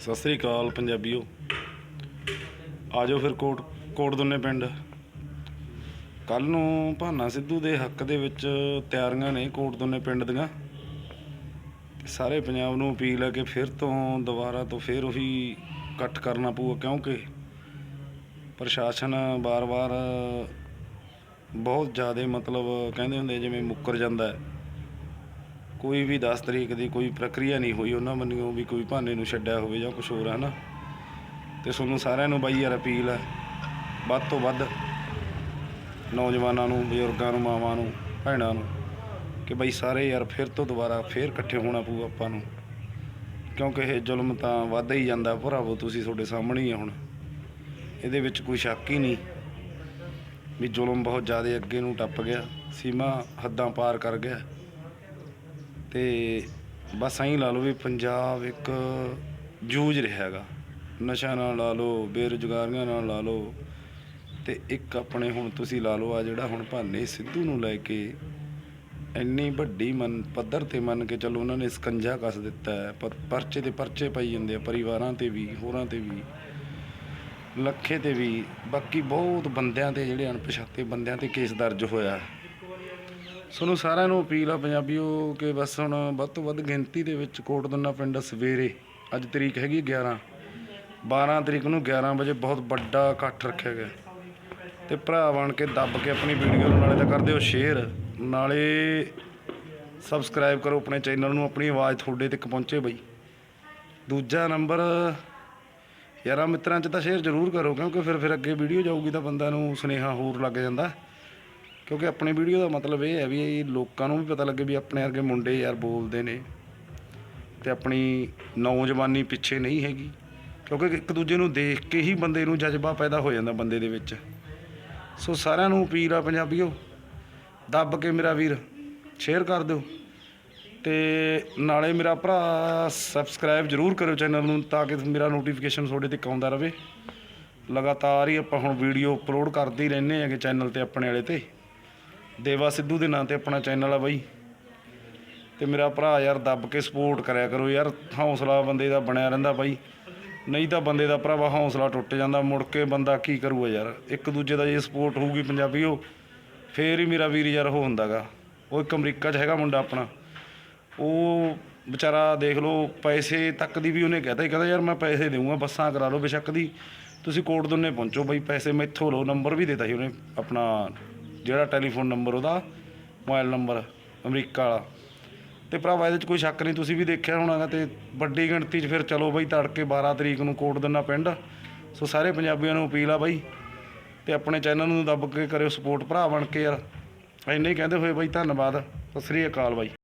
ਸਤਿ ਸ੍ਰੀ ਅਕਾਲ ਪੰਜਾਬੀਓ। ਆਜੋ ਫਿਰ ਕੋਟ ਕੋਟ ਦੋਨੇ ਪਿੰਡ। ਕੱਲ ਨੂੰ ਭਾਨਾ ਸਿੱਧੂ ਦੇ ਹੱਕ ਦੇ ਵਿੱਚ ਤਿਆਰੀਆਂ ਨੇ ਕੋਟ ਦੋਨੇ ਪਿੰਡ ਦੀਆਂ। ਸਾਰੇ ਪੰਜਾਬ ਨੂੰ ਅਪੀਲ ਹੈ ਕਿ ਫਿਰ ਤੋਂ ਦੁਬਾਰਾ ਤੋਂ ਫਿਰ ਉਹੀ ਇਕੱਠ ਕਰਨਾ ਪਊਗਾ, ਕਿਉਂਕਿ ਪ੍ਰਸ਼ਾਸਨ ਬਾਰ-ਬਾਰ ਬਹੁਤ ਜ਼ਿਆਦਾ ਮਤਲਬ ਕਹਿੰਦੇ ਹੁੰਦੇ ਜਿਵੇਂ ਮੁੱਕਰ ਜਾਂਦਾ ਹੈ। ਕੋਈ ਵੀ 10 ਤਰੀਕ ਦੀ ਕੋਈ ਪ੍ਰਕਿਰਿਆ ਨਹੀਂ ਹੋਈ, ਉਹਨਾਂ ਮੰਨਿਓ ਵੀ ਕੋਈ ਭਾਨੇ ਨੂੰ ਛੱਡਿਆ ਹੋਵੇ ਜਾਂ ਕੁਝ ਹੋਰ ਹੈ ਨਾ ਤੇ ਤੁਹਾਨੂੰ ਸਾਰਿਆਂ ਨੂੰ ਬਾਈ ਯਾਰ ਅਪੀਲ ਹੈ, ਵੱਧ ਤੋਂ ਵੱਧ ਨੌਜਵਾਨਾਂ ਨੂੰ, ਬਜ਼ੁਰਗਾਂ ਨੂੰ, ਮਾਵਾਂ ਨੂੰ, ਭੈਣਾਂ ਨੂੰ ਕਿ ਬਈ ਸਾਰੇ ਯਾਰ ਫਿਰ ਤੋਂ ਦੁਬਾਰਾ ਫਿਰ ਇਕੱਠੇ ਹੋਣਾ ਪਊ ਆਪਾਂ ਨੂੰ। ਕਿਉਂਕਿ ਇਹ ਜ਼ੁਲਮ ਤਾਂ ਵੱਧਦਾ ਹੀ ਜਾਂਦਾ, ਭਰਾਵੋ ਤੁਸੀਂ ਤੁਹਾਡੇ ਸਾਹਮਣੇ ਹੀ ਆ ਹੁਣ। ਇਹਦੇ ਵਿੱਚ ਕੋਈ ਸ਼ੱਕ ਹੀ ਨਹੀਂ ਵੀ ਜ਼ੁਲਮ ਬਹੁਤ ਜ਼ਿਆਦਾ ਅੱਗੇ ਨੂੰ ਟੱਪ ਗਿਆ, ਸੀਮਾ ਹੱਦਾਂ ਪਾਰ ਕਰ ਗਿਆ। ਤੇ ਬਸ ਐਂ ਲਾ ਲਓ ਵੀ ਪੰਜਾਬ ਇੱਕ ਜੂਝ ਰਿਹਾ ਹੈਗਾ। ਨਸ਼ਾ ਨਾਲ ਲਾ ਲਓ, ਬੇਰੁਜ਼ਗਾਰੀਆਂ ਨਾਲ ਲਾ ਲਓ ਤੇ ਇੱਕ ਆਪਣੇ ਹੁਣ ਤੁਸੀਂ ਲਾ ਲਓ ਆ ਜਿਹੜਾ ਹੁਣ ਭਾਨੇ ਸਿੱਧੂ ਨੂੰ ਲੈ ਕੇ ਇੰਨੀ ਵੱਡੀ ਮਨ, ਪੱਧਰ ਤੇ ਮੰਨ ਕੇ ਚੱਲੋ ਉਹਨਾਂ ਨੇ ਸਕੰਜਾ ਕੱਸ ਦਿੱਤਾ ਹੈ ਪ- ਪਰਚੇ ਤੇ ਪਰਚੇ ਪਾਈ ਜਾਂਦੇ ਆ, ਪਰਿਵਾਰਾਂ ਤੇ ਵੀ, ਹੋਰਾਂ ਤੇ ਵੀ, ਲੱਖੇ ਤੇ ਵੀ, ਬਾਕੀ ਬਹੁਤ ਬੰਦਿਆਂ ਤੇ ਜਿਹੜੇ ਅਣਪਛਾਤੇ ਬੰਦਿਆਂ ਤੇ ਕੇਸ ਦਰਜ ਹੋਇਆ ਤੁਹਾਨੂੰ ਸਾਰਿਆਂ ਨੂੰ ਅਪੀਲ ਆ ਪੰਜਾਬੀਓ ਕਿ ਬਸ ਹੁਣ ਵੱਧ ਤੋਂ ਵੱਧ ਗਿਣਤੀ ਦੇ ਵਿੱਚ ਕੋਟ ਦੰਨਾ ਪਿੰਡ ਸਵੇਰੇ, ਅੱਜ ਤਰੀਕ ਹੈਗੀ 11 12 ਤਰੀਕ ਨੂੰ 11 ਵਜੇ ਬਹੁਤ ਵੱਡਾ ਇਕੱਠ ਰੱਖਿਆ ਗਿਆ। ਤੇ ਭਰਾ ਬਣ ਕੇ ਦੱਬ ਕੇ ਆਪਣੀ ਵੀਡੀਓ ਨੂੰ ਨਾਲੇ ਤਾਂ ਕਰ ਦਿਓ ਸ਼ੇਅਰ ਨਾਲੇ ਸਬਸਕ੍ਰਾਈਬ ਕਰੋ ਆਪਣੇ ਚੈਨਲ ਨੂੰ, ਆਪਣੀ ਆਵਾਜ਼ ਤੁਹਾਡੇ ਤੱਕ ਪਹੁੰਚੇ ਬਈ। ਦੂਜਾ ਨੰਬਰ, ਯਾਰਾਂ ਮਿੱਤਰਾਂ 'ਚ ਤਾਂ ਸ਼ੇਅਰ ਜ਼ਰੂਰ ਕਰੋ, ਕਿਉਂਕਿ ਫਿਰ ਫਿਰ ਅੱਗੇ ਵੀਡੀਓ ਜਾਊਗੀ ਤਾਂ ਬੰਦਾ ਨੂੰ ਸੁਨੇਹਾ ਹੋਰ ਲੱਗ ਜਾਂਦਾ। ਕਿਉਂਕਿ ਆਪਣੀ ਵੀਡੀਓ ਦਾ ਮਤਲਬ ਇਹ ਹੈ ਵੀ ਇਹ ਲੋਕਾਂ ਨੂੰ ਵੀ ਪਤਾ ਲੱਗੇ ਵੀ ਆਪਣੇ ਵਰਗੇ ਮੁੰਡੇ ਯਾਰ ਬੋਲਦੇ ਨੇ ਤੇ ਆਪਣੀ ਨੌਜਵਾਨੀ ਪਿੱਛੇ ਨਹੀਂ ਹੈਗੀ। ਕਿਉਂਕਿ ਇੱਕ ਦੂਜੇ ਨੂੰ ਦੇਖ ਕੇ ਹੀ ਬੰਦੇ ਨੂੰ ਜਜ਼ਬਾ ਪੈਦਾ ਹੋ ਜਾਂਦਾ ਬੰਦੇ ਦੇ ਵਿੱਚ। ਸੋ ਸਾਰਿਆਂ ਨੂੰ ਅਪੀਲ ਆ ਪੰਜਾਬੀਓ, ਦੱਬ ਕੇ ਮੇਰਾ ਵੀਰ ਸ਼ੇਅਰ ਕਰ ਦਿਓ ਤੇ ਨਾਲੇ ਮੇਰਾ ਭਰਾ ਸਬਸਕ੍ਰਾਈਬ ਜਰੂਰ ਕਰਿਓ ਚੈਨਲ ਨੂੰ ਤਾਂ ਕਿ ਮੇਰਾ ਨੋਟੀਫਿਕੇਸ਼ਨ ਤੁਹਾਡੇ ਤੱਕ ਆਉਂਦਾ ਰਹੇ ਲਗਾਤਾਰ ਹੀ ਆਪਾਂ ਹੁਣ ਵੀਡੀਓ ਅਪਲੋਡ ਕਰਦੇ ਹੀ ਰਹਿੰਦੇ ਹੈਗੇ ਚੈਨਲ ਤੇ ਆਪਣੇ ਵਾਲੇ ਤੇ। ਦੇਵਾ ਸਿੱਧੂ ਦੇ ਨਾਂ ਤੇ ਆਪਣਾ ਚੈਨਲ ਆ ਬਾਈ। ਤੇ ਮੇਰਾ ਭਰਾ ਯਾਰ ਦੱਬ ਕੇ ਸਪੋਰਟ ਕਰਿਆ ਕਰੋ ਯਾਰ, ਹੌਸਲਾ ਬੰਦੇ ਦਾ ਬਣਿਆ ਰਹਿੰਦਾ ਬਾਈ। ਨਹੀਂ ਤਾਂ ਬੰਦੇ ਦਾ ਭਰਾਵਾ ਹੌਸਲਾ ਟੁੱਟ ਜਾਂਦਾ, ਮੁੜ ਕੇ ਬੰਦਾ ਕੀ ਕਰੂਗਾ ਯਾਰ। ਇੱਕ ਦੂਜੇ ਦਾ ਜੇ ਸਪੋਰਟ ਹੋਊਗੀ ਪੰਜਾਬੀਓ, ਫੇਰ ਹੀ ਮੇਰਾ ਵੀਰ ਯਾਰ ਉਹ ਹੁੰਦਾਗਾ। ਉਹ ਇੱਕ ਅਮਰੀਕਾ 'ਚ ਹੈਗਾ ਮੁੰਡਾ ਆਪਣਾ। ਉਹ ਵਿਚਾਰਾ ਦੇਖ ਲਓ, ਪੈਸੇ ਤੱਕ ਦੀ ਵੀ ਉਹਨੇ ਕਹਿਤਾ ਹੀ ਕਹਿੰਦਾ ਯਾਰ ਮੈਂ ਪੈਸੇ ਦੇਊਂਗਾ, ਬੱਸਾਂ ਕਰਾ ਲਓ ਬੇਸ਼ੱਕ ਦੀ। ਤੁਸੀਂ ਕੋਟ ਦੋਨੇ ਪਹੁੰਚੋ ਬਈ, ਪੈਸੇ ਮੈਥੋਂ ਲਓ, ਨੰਬਰ ਵੀ ਦੇਤਾ ਸੀ ਉਹਨੇ ਆਪਣਾ ਜਿਹੜਾ ਟੈਲੀਫੋਨ ਨੰਬਰ ਉਹਦਾ, ਮੋਬਾਈਲ ਨੰਬਰ, ਅਮਰੀਕਾ ਵਾਲਾ। ਤੇ ਭਰਾਵਾ, ਇਹਦੇ 'ਚ ਕੋਈ ਸ਼ੱਕ ਨਹੀਂ, ਤੁਸੀਂ ਵੀ ਦੇਖਿਆ ਹੋਣਾਗਾ ਤੇ ਵੱਡੀ ਗਿਣਤੀ 'ਚ ਫਿਰ ਚਲੋ ਬਾਈ ਤੜਕੇ 12 ਤਰੀਕ ਨੂੰ ਕੋਟ ਦਿੰਨਾ ਪਿੰਡ। ਸੋ ਸਾਰੇ ਪੰਜਾਬੀਆਂ ਨੂੰ ਅਪੀਲ ਆ ਬਾਈ ਤੇ ਆਪਣੇ ਚੈਨਲ ਨੂੰ ਦੱਬ ਕੇ ਕਰਿਓ ਸਪੋਰਟ, ਭਰਾ ਬਣ ਕੇ ਯਾਰ। ਇੰਨੇ ਹੀ ਕਹਿੰਦੇ ਹੋਏ ਬਾਈ, ਧੰਨਵਾਦ। ਸਤਿ ਸ੍ਰੀ ਅਕਾਲ ਬਾਈ।